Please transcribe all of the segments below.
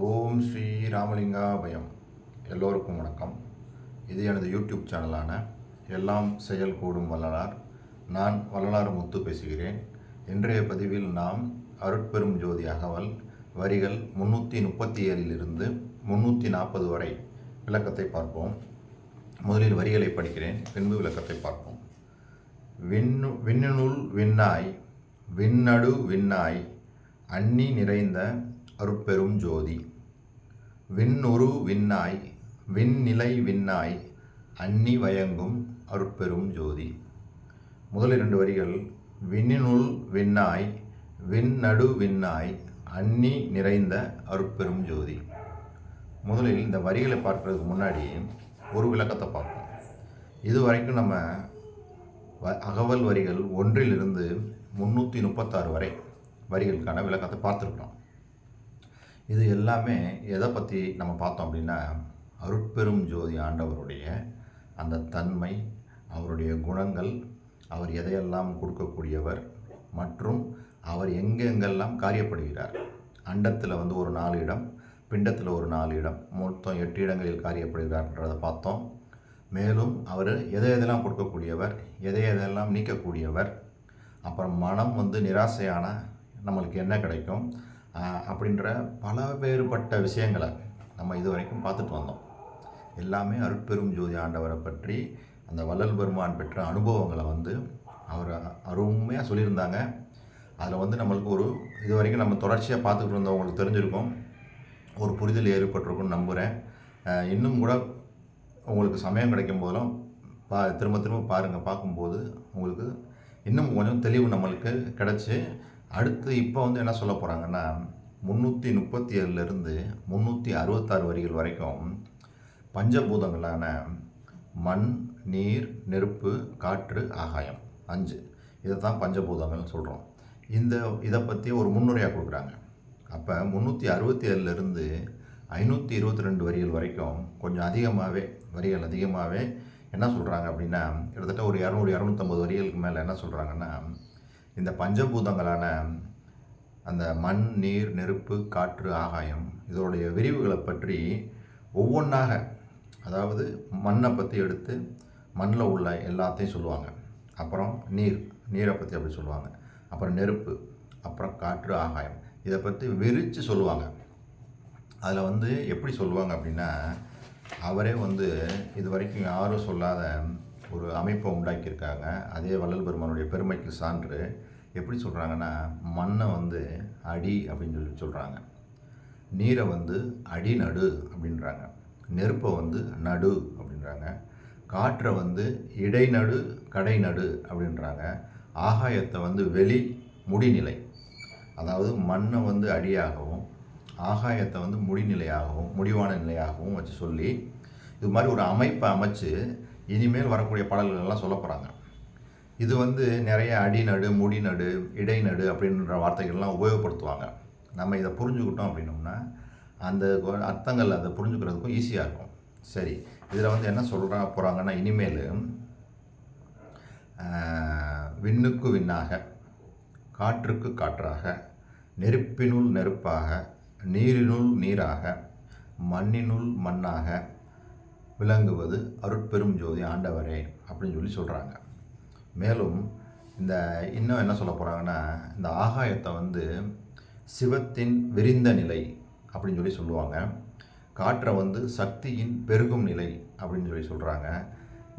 ஓம் ஸ்ரீ ராமலிங்காபயம் எல்லோருக்கும் வணக்கம். இது எனது யூடியூப் சேனலான எல்லாம் செயல் கூடும் வள்ளலார். நான் வள்ளலார் முத்து பேசுகிறேன். இன்றைய பதிவில் நாம் அருட்பெரும் ஜோதி அகவல் வரிகள் முன்னூற்றி முப்பத்தி ஏழிலிருந்து முன்னூற்றி நாற்பது வரை விளக்கத்தை பார்ப்போம். முதலில் வரிகளை படிக்கிறேன் பின்பு விளக்கத்தை பார்ப்போம். விண்ணு விண்ணினுள் விண்ணாய் விண்ணடு விண்ணாய் அன்னி நிறைந்த அருட்பெரும் ஜோதி. விண்ணுரு விண்ணாய் விண்நிலை விண்ணாய் அன்னி வயங்கும் அருட்பெரும் ஜோதி. முதல் இரண்டு வரிகள் விண்ணினுள் விண்ணாய் விண்ணடு விண்ணாய் அன்னி நிறைந்த அருட்பெரும் ஜோதி. முதலில் இந்த வரிகளை பார்க்கறதுக்கு முன்னாடி ஒரு விளக்கத்தை பார்ப்போம். இது வரைக்கும் நம்ம வ அகவல் வரிகள் ஒன்றிலிருந்து முந்நூற்றி முப்பத்தாறு வரை வரிகளுக்கான விளக்கத்தை பார்த்துருக்கோம் இது எல்லாமே எதை பற்றி நம்ம பார்த்தோம் அப்படின்னா அருட்பெரும் ஜோதி ஆண்டவருடைய அந்த தன்மை அவருடைய குணங்கள் அவர் எதையெல்லாம் கொடுக்கக்கூடியவர் மற்றும் அவர் எங்கெங்கெல்லாம் காரியப்படுகிறார். அண்டத்தில் வந்து ஒரு நாலு இடம் பிண்டத்தில் ஒரு நாலு இடம் மொத்தம் எட்டு இடங்களில் காரியப்படுகிறார்ன்றதை பார்த்தோம். மேலும் அவர் எதை எதெல்லாம் கொடுக்கக்கூடியவர் எதை எதெல்லாம் நீக்கக்கூடியவர் அப்புறம் மனம் வந்து நிராசையான நம்மளுக்கு என்ன கிடைக்கும்? அப்படின்ற பல வேறுபட்ட விஷயங்களை நம்ம இது வரைக்கும் பார்த்துட்டு வந்தோம். எல்லாமே அருட்பெரும் ஜோதி ஆண்டவரை பற்றி அந்த வள்ளல் பெருமான் பெற்ற அனுபவங்களை வந்து அவர் அருமையாக சொல்லியிருந்தாங்க. அதில் வந்து நம்மளுக்கு ஒரு இது வரைக்கும் நம்ம தொடர்ச்சியாக பார்த்துக்கிட்டு இருந்தவங்களுக்கு தெரிஞ்சிருக்கும். ஒரு புரிதல் ஏற்பட்டிருக்கும்னு நம்புகிறேன் இன்னும் கூட உங்களுக்கு சமயம் கிடைக்கும் போதெல்லாம் பா திரும்ப திரும்ப பாருங்கள் பார்க்கும்போது உங்களுக்கு இன்னும் கொஞ்சம் தெளிவு நம்மளுக்கு கிடச்சி அடுத்து இப்போ வந்து என்ன சொல்ல போகிறாங்கன்னா முந்நூற்றி முப்பத்தி ஏழுலேருந்து முந்நூற்றி அறுபத்தாறு வரிகள் வரைக்கும் பஞ்சபூதங்களான மண் நீர் நெருப்பு காற்று ஆகாயம் அஞ்சு. இதை தான் பஞ்சபூதங்கள்னு சொல்கிறோம் இந்த இதை பற்றி ஒரு முன்னுரையாக கொடுக்குறாங்க. அப்போ முந்நூற்றி அறுபத்தி ஏழுலேருந்து ஐநூற்றி இருபத்தி ரெண்டு வரிகள் வரைக்கும் கொஞ்சம் அதிகமாகவே வரிகள் அதிகமாகவே என்ன சொல்கிறாங்க அப்படின்னா கிட்டத்தட்ட ஒரு இரநூறு இரநூத்தம்பது வரிகளுக்கு மேலே என்ன சொல்கிறாங்கன்னா இந்த பஞ்சபூதங்களான அந்த மண் நீர் நெருப்பு காற்று ஆகாயம் இதோடைய விரிவுகளை பற்றி ஒவ்வொன்றாக அதாவது மண்ணை பற்றி எடுத்து மண்ணில் உள்ள எல்லாத்தையும் சொல்லுவாங்க. அப்புறம் நீர் நீரை பற்றி அப்படி சொல்லுவாங்க. அப்புறம் நெருப்பு அப்புறம் காற்று ஆகாயம் இதை பற்றி விரித்து சொல்லுவாங்க. அதில் வந்து எப்படி சொல்லுவாங்க அப்படின்னா அவரே வந்து இது வரைக்கும் யாரும் சொல்லாத ஒரு அமைப்பை உண்டாக்கியிருக்காங்க. அதே வள்ளல் பெருமானுடைய பெருமைக்கு சான்று எப்படி சொல்கிறாங்கன்னா மண்ணை வந்து அடி அப்படின்னு சொல்லி சொல்கிறாங்க நீரை வந்து அடி நடு அப்படின்றாங்க. நெருப்பை வந்து நடு அப்படின்றாங்க. காற்றை வந்து இடைநடு கடைநடு அப்படின்றாங்க. ஆகாயத்தை வந்து வெளி முடிநிலை. அதாவது மண்ணை வந்து அடியாகவும் ஆகாயத்தை வந்து முடிநிலையாகவும் முடிவான நிலையாகவும் வச்சு சொல்லி இது மாதிரி ஒரு அமைப்பை அமைச்சு இனிமேல் வரக்கூடிய பாடல்கள்லாம் சொல்ல போகிறாங்க இது வந்து நிறைய அடிநடு முடிநடு இடைநடு அப்படின்ற வார்த்தைகள்லாம் உபயோகப்படுத்துவாங்க. நம்ம இதை புரிஞ்சுக்கிட்டோம் அப்படின்னோம்னா அந்த அர்த்தங்கள் அதை புரிஞ்சுக்கிறதுக்கும் ஈஸியாக இருக்கும். சரி இதில் வந்து என்ன சொல்கிறா போகிறாங்கன்னா இனிமேல் விண்ணுக்கு விண்ணாக காற்றுக்கு காற்றாக நெருப்பினுள் நெருப்பாக நீரினுள் நீராக மண்ணினுள் மண்ணாக விளங்குவது அருட்பெரும் ஜோதி ஆண்டவரே அப்படின்னு சொல்லி சொல்கிறாங்க மேலும் இந்த இன்னும் என்ன சொல்ல போகிறாங்கன்னா இந்த ஆகாயத்தை வந்து சிவத்தின் விரிந்த நிலை அப்படின்னு சொல்லி சொல்லுவாங்க. காற்றை வந்து சக்தியின் பெருகும் நிலை அப்படின்னு சொல்லி சொல்கிறாங்க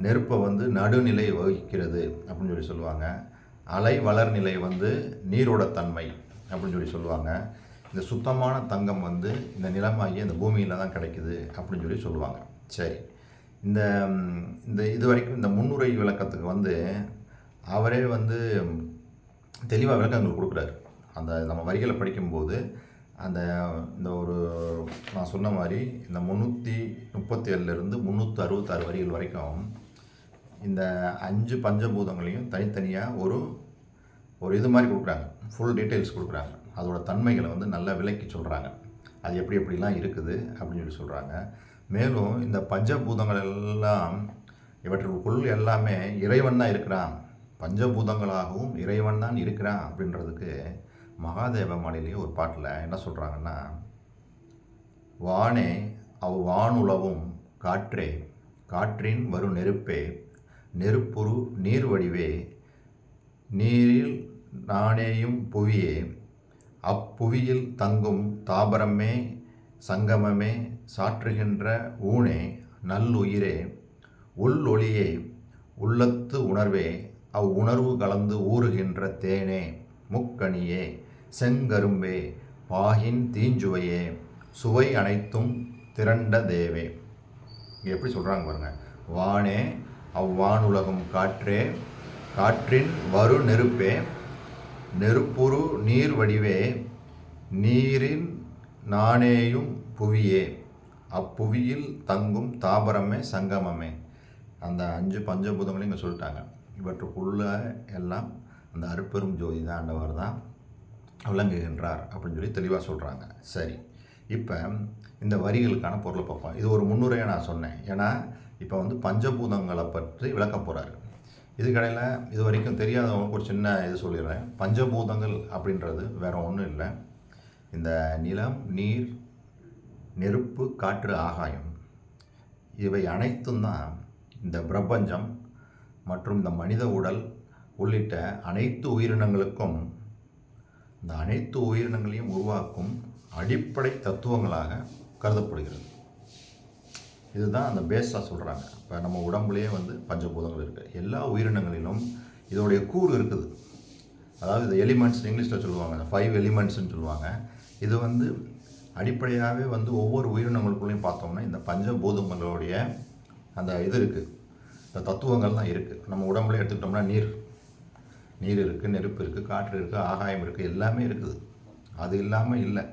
நெருப்பை வந்து நடுநிலை வகிக்கிறது அப்படின்னு சொல்லி சொல்லுவாங்க. அலை வளர்நிலை வந்து நீரோட தன்மை அப்படின்னு சொல்லி சொல்லுவாங்க. இந்த சுத்தமான தங்கம் வந்து இந்த நிலமாகி இந்த பூமியில் தான் கிடைக்குது அப்படின்னு சொல்லி சொல்லுவாங்க. சரி. இந்த இந்த இது வரைக்கும் இந்த முன்னுரை விளக்கத்துக்கு வந்து அவரே வந்து தெளிவாக விளக்கங்கள் கொடுக்குறாரு. அந்த நம்ம வரிகளை படிக்கும்போது அந்த இந்த ஒரு நான் சொன்ன மாதிரி இந்த முந்நூற்றி முப்பத்தி ஏழுலேருந்து முந்நூற்றி அறுபத்தாறு வரிகள் வரைக்கும் இந்த அஞ்சு பஞ்சபூதங்களையும் தனித்தனியாக ஒரு ஒரு இது மாதிரி கொடுக்குறாங்க. ஃபுல் டீட்டெயில்ஸ் கொடுக்குறாங்க. அதோட தன்மைகளை வந்து நல்லா விளக்கி சொல்கிறாங்க அது எப்படி எப்படிலாம் இருக்குது அப்படின்னு சொல்லி சொல்கிறாங்க மேலும் இந்த பஞ்சபூதங்கள் எல்லாம் இவற்றுக்குள் எல்லாமே இறைவன் தான் இருக்கிறான். பஞ்சபூதங்களாகவும் இறைவன் தான் இருக்கிறான் அப்படின்றதுக்கு மகாதேவ மாலையிலேயே ஒரு பாட்டில் என்ன சொல்கிறாங்கன்னா வானே அவ் வானுலவும் காற்றே காற்றின் வரு நெருப்பே நெருப்புரு நீர் வடிவே நீரில் நானேயும் புவியே அப்புவியில் தங்கும் தாபரமே சங்கமமே சாற்றுகின்ற ஊனே நல்லுயிரே உள்ளொளியே உள்ளத்து உணர்வே அவ் உணர்வு கலந்து ஊறுகின்ற தேனே முக்கணியே செங்கரும்பே பாகின் தீஞ்சுவையே சுவை அனைத்தும் திரண்ட தேவே. இங்கே எப்படி சொல்கிறாங்க பாருங்க. வானே அவ்வானுலகம் காற்றே காற்றின் வரு நெருப்பே நெருப்புரு நீர் வடிவே நீரின் நானேயும் புவியே. அப்புவியில் தங்கும் தாபரமே சங்கமமே. அந்த அஞ்சு பஞ்சபூதங்களையும் இங்கே சொல்லிட்டாங்க. இவற்றுக்குள்ள எல்லாம் அந்த அருப்பெரும் ஜோதி தான் ஆண்டவர் தான் விளங்குகின்றார் அப்படின்னு சொல்லி தெளிவாக சொல்கிறாங்க சரி. இப்போ இந்த வரிகளுக்கான பொருளை பார்ப்போம். இது ஒரு முன்னுரையை நான் சொன்னேன். ஏன்னா இப்போ வந்து பஞ்சபூதங்களை பற்றி விளக்க போகிறாரு இதுக்கடையில் இது வரைக்கும் தெரியாதவங்களுக்கு ஒரு சின்ன இது சொல்லிடுறேன். பஞ்சபூதங்கள் அப்படின்றது வேறு ஒன்றும் இல்லை. இந்த நிலம் நீர் நெருப்பு காற்று ஆகாயம் இவை அனைத்தும் தான் இந்த பிரபஞ்சம் மற்றும் இந்த மனித உடல் உள்ளிட்ட அனைத்து உயிரினங்களுக்கும் இந்த அனைத்து உயிரினங்களையும் உருவாக்கும் அடிப்படை தத்துவங்களாக கருதப்படுகிறது. இதுதான் அந்த பேஸாக சொல்கிறாங்க இப்போ நம்ம உடம்புலேயே வந்து பஞ்சபூதங்கள் இருக்குது எல்லா உயிரினங்களிலும் இதோடைய கூறு இருக்குது. அதாவது இந்த எலிமெண்ட்ஸ் இங்கிலீஷில் சொல்லுவாங்க இந்த ஃபைவ் எலிமெண்ட்ஸ்னு சொல்லுவாங்க. இது வந்து அடிப்படையாகவே வந்து ஒவ்வொரு உயிரினங்களுக்குள்ளேயும் பார்த்தோம்னா இந்த பஞ்சபூதங்களுடைய அந்த இது இருக்குது இந்த தத்துவங்கள் தான் இருக்குது நம்ம உடம்புல எடுத்துக்கிட்டோம்னா நீர். நீர் இருக்குது நெருப்பு இருக்குது காற்று இருக்குது ஆகாயம் இருக்குது எல்லாமே இருக்குது. அது இல்லாமல் இல்லை.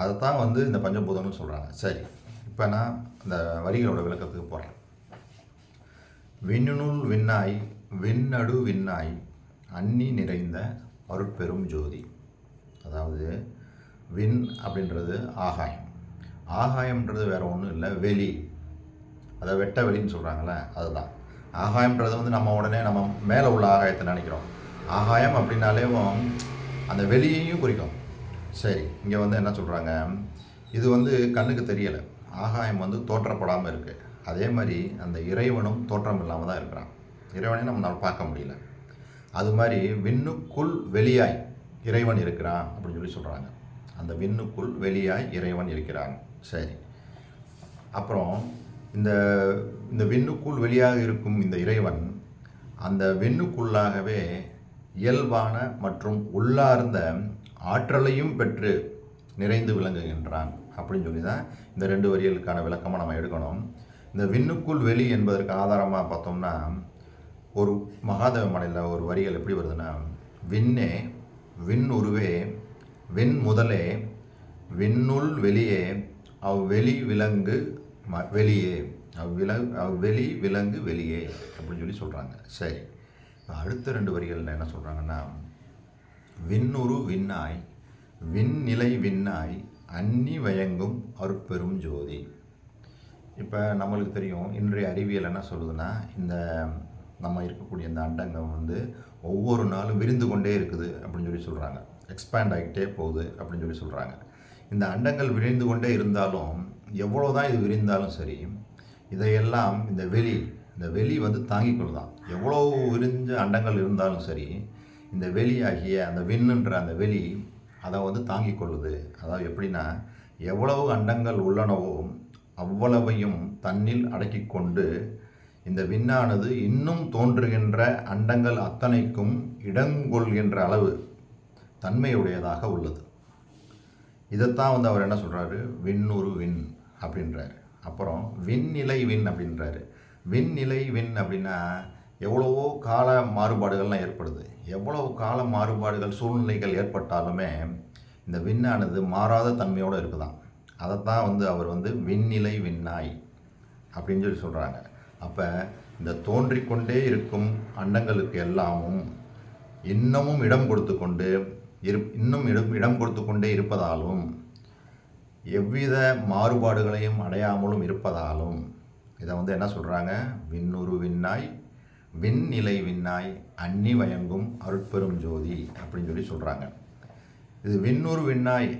அதை தான் வந்து இந்த பஞ்சபூதம்னு சொல்கிறாங்க சரி. இப்போ நான் இந்த வரிகளோட விளக்கத்துக்கு போகிறேன் விண்ணுநூல் விண்ணாய் விண்ணடு விண்ணாய் அன்னி நிறைந்த அருட்பெரும் ஜோதி. அதாவது விண் அப்படின்றது ஆகாயம். ஆகாயம்ன்றது வேறு ஒன்றும் இல்லை வெளி. அதை வெட்ட வெளின்னு சொல்கிறாங்களே அதுதான். ஆகாயம்ன்றது வந்து நம்ம உடனே நம்ம மேலே உள்ள ஆகாயத்தை நினைக்கிறோம். ஆகாயம் அப்படின்னாலேவும் அந்த வெளியையும் குறிக்கும். சரி இங்கே வந்து என்ன சொல்கிறாங்க இது வந்து கண்ணுக்கு தெரியலை. ஆகாயம் வந்து தோற்றப்படாமல் இருக்குது அதே மாதிரி அந்த இறைவனும் தோற்றம் இல்லாமல் தான் இருக்கிறான். இறைவனையும் நம்மளால் பார்க்க முடியல. அது மாதிரி விண்ணுக்குள் வெளியாய் இறைவன் இருக்கிறான் அப்படின்னு சொல்லி சொல்கிறாங்க அந்த விண்ணுக்குள் வெளியாய் இறைவன் இருக்கிறான். சரி. அப்புறம் இந்த இந்த விண்ணுக்குள் வெளியாக இருக்கும் இந்த இறைவன் அந்த விண்ணுக்குள்ளாகவே இயல்பான மற்றும் உள்ளார்ந்த ஆற்றலையும் பெற்று நிறைந்து விளங்குகின்றான். அப்படின்னு சொல்லி தான் இந்த ரெண்டு வரிகளுக்கான விளக்கமாக நம்ம எடுக்கணும். இந்த விண்ணுக்குள் வெளி என்பதற்கு ஆதாரமாக பார்த்தோம்னா ஒரு மகாதேவ மலையில் ஒரு வரிகள் எப்படி வருதுன்னா விண்ணே விண் உருவே விண் முதலே விண்ணுள் வெளியே அவ்வெளி விலங்கு ம வெளியே. அவ்வில அவ்வெளி விலங்கு வெளியே அப்படின்னு சொல்லி சொல்கிறாங்க சரி. இப்போ அடுத்த ரெண்டு வரிகளில் என்ன சொல்கிறாங்கன்னா விண்ணுரு விண்ணாய் விண்நிலை விண்ணாய் அன்னி வயங்கும் அருட்பெரும் ஜோதி. இப்போ நம்மளுக்கு தெரியும் இன்றைய அறிவியல் என்ன சொல்லுதுன்னா இந்த நம்ம இருக்கக்கூடிய இந்த அண்டங்கம் வந்து ஒவ்வொரு நாளும் விரிந்து கொண்டே இருக்குது அப்படின்னு சொல்லி சொல்கிறாங்க எக்ஸ்பேண்ட் ஆகிட்டே போகுது அப்படின்னு சொல்லி சொல்கிறாங்க இந்த அண்டங்கள் விரிந்து கொண்டே இருந்தாலும் எவ்வளோ தான் இது விரிந்தாலும் சரி இதையெல்லாம் இந்த வெளி இந்த வெளி வந்து தாங்கிக் கொள்ளுதான். எவ்வளோ விரிஞ்ச அண்டங்கள் இருந்தாலும் சரி இந்த வெளியாகிய அந்த விண்ணுன்ற அந்த வெளி அதை வந்து தாங்கிக் கொள்ளுது. அதாவது எப்படின்னா எவ்வளவு அண்டங்கள் உள்ளனவோ அவ்வளவையும் தன்னில் அடக்கி கொண்டு இந்த விண்ணானது இன்னும் தோன்றுகின்ற அண்டங்கள் அத்தனைக்கும் இடங்கொள்கின்ற அளவு தன்மையுடையதாக உள்ளது. இதைத்தான் வந்து அவர் என்ன சொல்கிறாரு விண்ணுரு விண் அப்படின்றாரு. அப்புறம் விண்நிலை விண் அப்படின்றாரு. விண்நிலை விண் அப்படின்னா எவ்வளவோ கால மாறுபாடுகள்லாம் ஏற்படுது. எவ்வளவு கால மாறுபாடுகள் சூழ்நிலைகள் ஏற்பட்டாலுமே இந்த விண்ணானது மாறாத தன்மையோடு இருக்குதான். அதைத்தான் வந்து அவர் வந்து விண்ணிலை விண்ணாய் அப்படின்னு சொல்லி சொல்கிறாங்க அப்போ இந்த தோன்றிக்கொண்டே இருக்கும் அண்டங்களுக்கு எல்லாமும் இன்னமும் இடம் கொடுத்து கொண்டு இரு இன்னும் இடம் இடம் கொடுத்து கொண்டே இருப்பதாலும் எவ்வித மாறுபாடுகளையும் அடையாமலும் இருப்பதாலும் இதை வந்து என்ன சொல்கிறாங்க விண்ணுரு விண்ணாய் விண்நிலை விண்ணாய் அன்னி வயங்கும் அருட்பெரும் ஜோதி அப்படின்னு சொல்லி சொல்கிறாங்க இது விண்ணுரு விண்ணாய்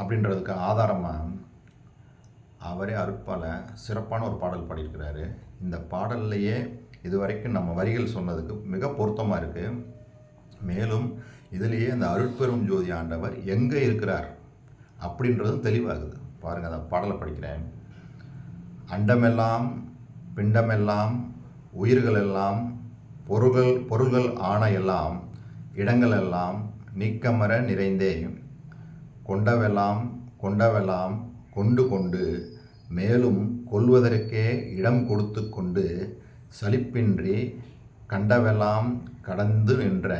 அப்படின்றதுக்கு ஆதாரமாக அவரே அருட்பால சிறப்பான ஒரு பாடல் பாடியிருக்கிறாரு. இந்த பாடல்லையே இதுவரைக்கும் நம்ம வரிகள் சொன்னதுக்கு மிக பொருத்தமாக இருக்குது மேலும் இதிலேயே அந்த அருட்பெரும் ஜோதி ஆண்டவர் எங்கே இருக்கிறார் அப்படின்றதும் தெளிவாகுது. பாருங்கள் அந்த பாடலை படிக்கிறேன். அண்டமெல்லாம் பிண்டமெல்லாம் உயிர்களெல்லாம் பொருள்கள் பொருள்கள் ஆன எல்லாம் இடங்களெல்லாம் நீக்கமர நிறைந்தே. கொண்டவெல்லாம் கொண்டவெல்லாம் கொண்டு கொண்டு மேலும் கொள்வதற்கே இடம் கொடுத்து கொண்டு சலிப்பின்றி கண்டவெல்லாம் கடந்து நின்ற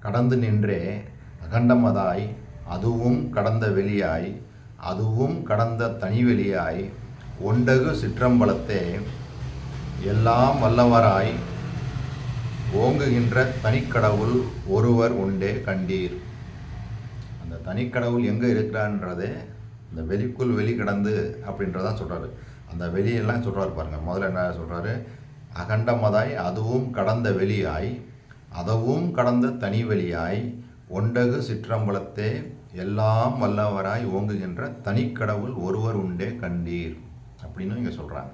கடந்து நின்றே அகண்டமதாய் அதுவும் கடந்த வெளியாய் அதுவும் கடந்த தனிவெளியாய் ஒண்டகு சிற்றம்பலத்தே எல்லாம் வல்லவராய் ஓங்குகின்ற தனிக்கடவுள் ஒருவர் உண்டே கண்டீர். அந்த தனிக்கடவுள் எங்கே இருக்கிறான்றதே இந்த வெளிக்குள் வெளி கடந்து அப்படின்றதான் சொல்கிறாரு அந்த வெளியெல்லாம் சொல்கிறார் பாருங்கள் முதல்ல என்ன சொல்கிறாரு அகண்டமதாய் அதுவும் கடந்த வெளியாய் அதவும் கடந்த தனி வெளியாய் ஒண்டகு சிற்றம்பலத்தே எல்லாம் வல்லவராய் ஓங்குகின்ற தனிக்கடவுள் ஒருவர் உண்டே கண்டீர் அப்படின்னு இங்கே சொல்கிறாங்க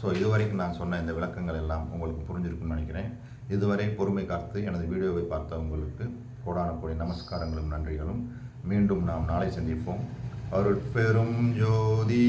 ஸோ இதுவரைக்கும் நான் சொன்ன இந்த விளக்கங்கள் எல்லாம் உங்களுக்கு புரிஞ்சிருக்குன்னு நினைக்கிறேன். இதுவரை பொறுமை காத்து எனது வீடியோவை பார்த்த உங்களுக்கு கோடான கோடி நமஸ்காரங்களும் நன்றிகளும். மீண்டும் நாம் நாளை சந்திப்போம். அருட்பெரும் ஜோதி.